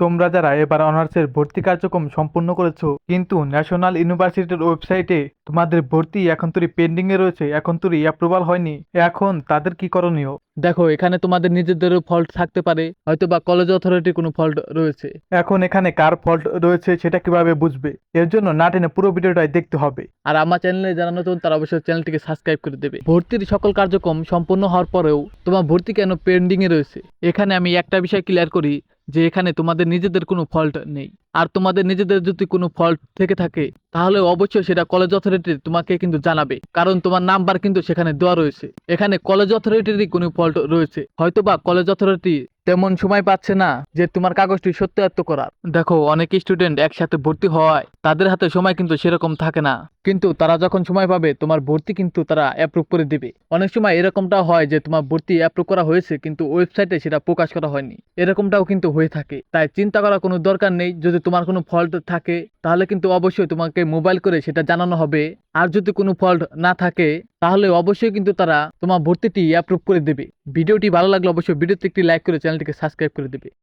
তোমরা যারা এবার অনার্সের ভর্তি কার্যক্রম সম্পূর্ণ করেছ কিন্তু ন্যাশনাল ইউনিভার্সিটির ওয়েবসাইটে তোমাদের ভর্তি এখন পেন্ডিং এ রয়েছে এখন তুই অ্যাপ্রুভাল হয়নি এখন তাদের কি করণীয়? দেখো এখানে তোমাদের নিজেদেরও ফল্ট থাকতে পারে হয়তো বা কলেজ অথরিটির কোনো ফল্ট রয়েছে। এখন এখানে কার ফল্ট রয়েছে সেটা কীভাবে বুঝবে? এর জন্য না টেনে পুরো ভিডিওটাই দেখতে হবে। আর আমার চ্যানেলে যারা নতুন তারা অবশ্যই চ্যানেলটিকে সাবস্ক্রাইব করে দেবে। ভর্তির সকল কার্যক্রম সম্পূর্ণ হওয়ার পরেও তোমার ভর্তি কেন পেন্ডিংয়ে রয়েছে? এখানে আমি একটা বিষয় ক্লিয়ার করি যে এখানে তোমাদের নিজেদের কোনো ফল্ট নেই। আর তোমাদের নিজেদের যদি কোনো ফল্ট থেকে থাকে, তাহলে অবশ্যই সেটা কলেজ অথরিটি তোমাকে কিন্তু জানাবে। কারণ তোমার নাম্বার কিন্তু সেখানে দেওয়া রয়েছে। এখানে কলেজ অথরিটিরই কোনো ফল্ট রয়েছে। হয়তোবা কলেজ অথরিটি তেমন সময় পাচ্ছে না যে তোমার কাগজটি সত্যায়ত্ত করার। দেখো, অনেক স্টুডেন্ট একসাথে ভর্তি হওয়ায় তাদের হাতে সময় কিন্তু সেরকম থাকে না। কিন্তু তারা যখন সময় পাবে, তোমার ভর্তি কিন্তু তারা অ্যাপ্রুভ করে দিবে। অনেক সময় এরকমটা হয় যে তোমার ভর্তি অ্যাপ্রুভ করা হয়েছে, কিন্তু ওয়েবসাইটে সেটা প্রকাশ করা হয়নি। এরকমটাও কিন্তু হয়ে থাকে। তাই চিন্তা করার কোনো দরকার নেই। যদি তোমার কোনো ফল্ট থাকে, তাহলে কিন্তু অবশ্যই তোমাকে মোবাইল করে সেটা জানানো হবে। আর যদি কোনো ফল্ট না থাকে, তাহলে অবশ্যই কিন্তু তারা তোমার ভর্তিটি অ্যাপ্রুভ করে দেবে। ভিডিওটি ভালো লাগলে অবশ্যই ভিডিওতে একটি লাইক করে চ্যানেলটিকে সাবস্ক্রাইব করে দেবে।